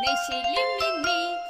Neşeli minik Yaz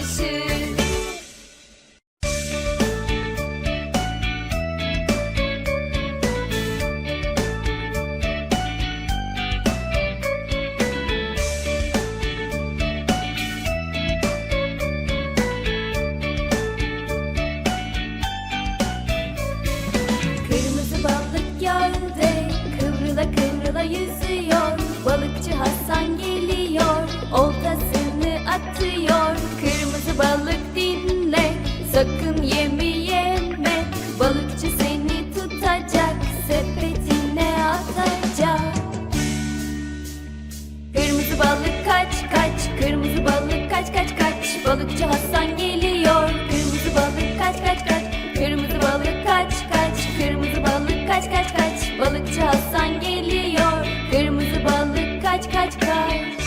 başı kać, kać, kać.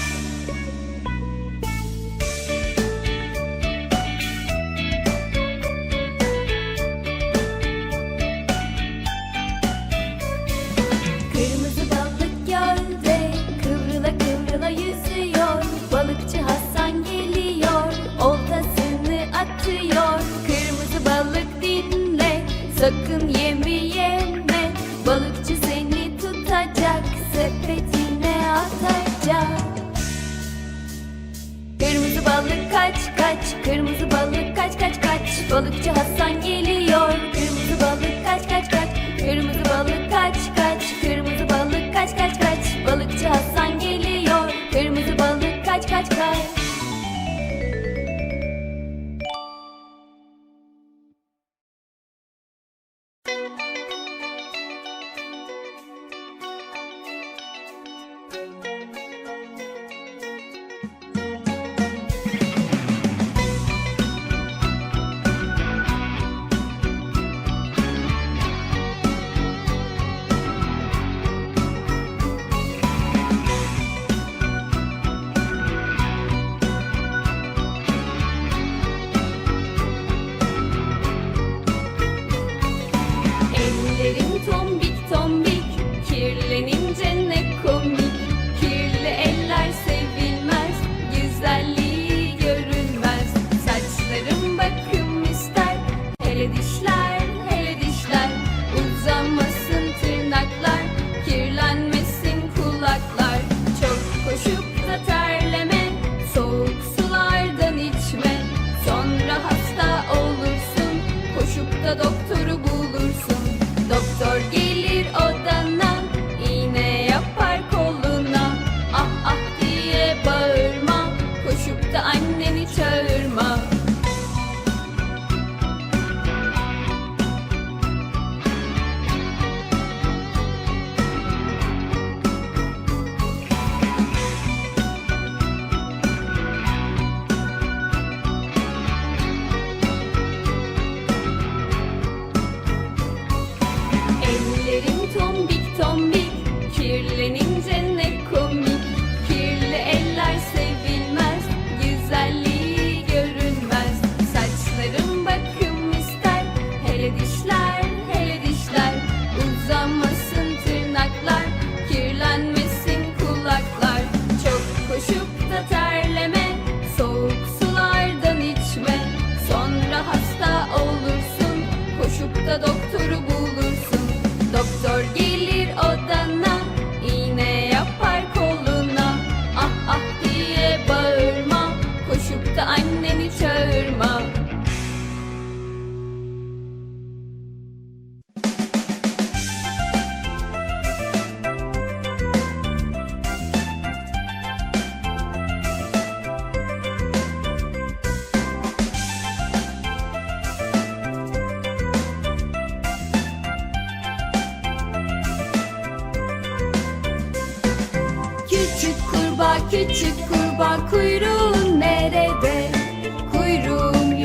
Zor gelir o da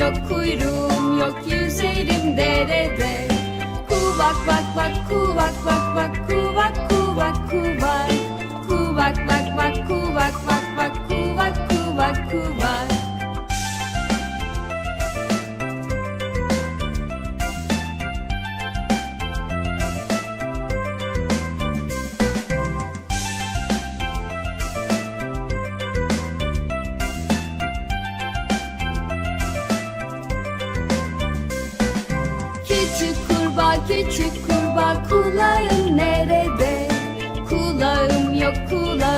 yok kuyruğum yok yüzerim derede. Kuvak bak bak kuvak bak bak kuvak kuvak kuvak Kuvak bak bak kuvak bak bak kuvak kuvak kuvak küçük kurbağa kulağım nerede? Kulağım yok kulağım.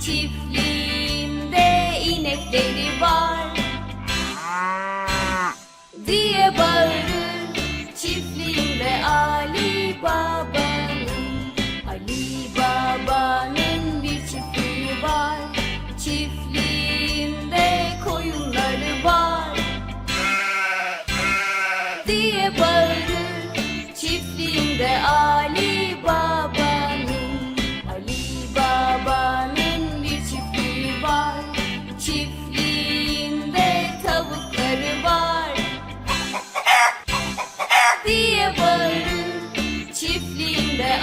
Çiftliğimde inekleri var.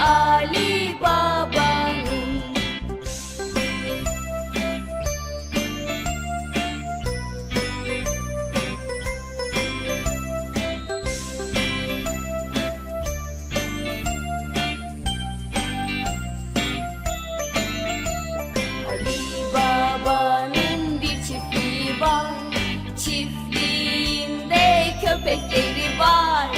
Ali Baba'nın. Bir çiftliği var. Çiftliğinde köpekleri var.